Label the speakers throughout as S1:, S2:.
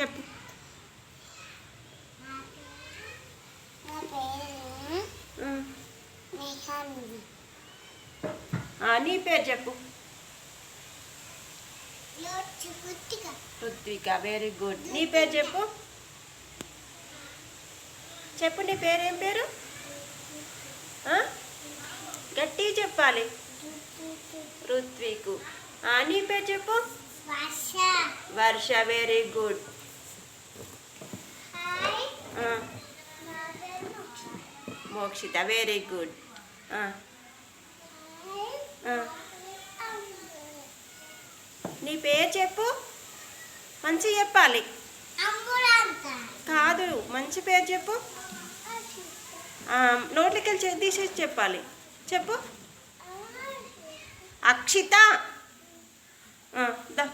S1: చెప్పు.
S2: నా పేరు
S1: చెప్పు. రుత్విక వెరీ గుడ్ నీ పేరు చెప్పు. చెప్పు నీ పేరు ఏం పేరు? ఆ? గట్టిగా చెప్పాలి. రుత్వికు. ఆ, నీ పేరు చెప్పు.
S2: వర్ష.
S1: వెరీ గుడ్
S2: హాయ్
S1: ఆ,
S2: నా పేరు మోక్ష.
S1: మోక్షిత. వెరీ గుడ్ నీ పేరు చెప్పు. మంచి చెప్పాలి. కాదు మంచి పేరు చెప్పు. నోట్లకి వెళ్ళి తీసేసి చెప్పాలి. చెప్పు. అక్షిత. దా.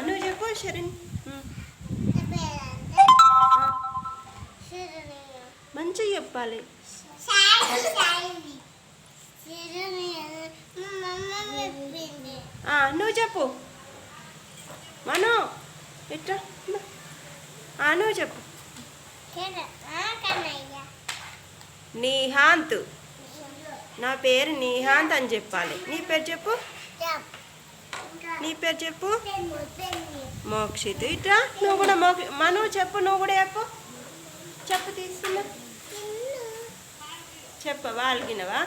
S1: నువ్వు చెప్పు శరణ్ చెప్పాలి. ఆ, నువ్వు చెప్పు. మను ఎట్లా? నువ్వు చెప్పు. నిహాంత్. నా పేరు నిహాంత్ అని చెప్పాలి. నీ పేరు చెప్పు. నీ పేరు చెప్పు. మోక్షిత్. ఇట్లా? నువ్వు కూడా మోక్ష మను చెప్పు నువ్వు కూడా చెప్పు. చెప్పవా అలిగినవా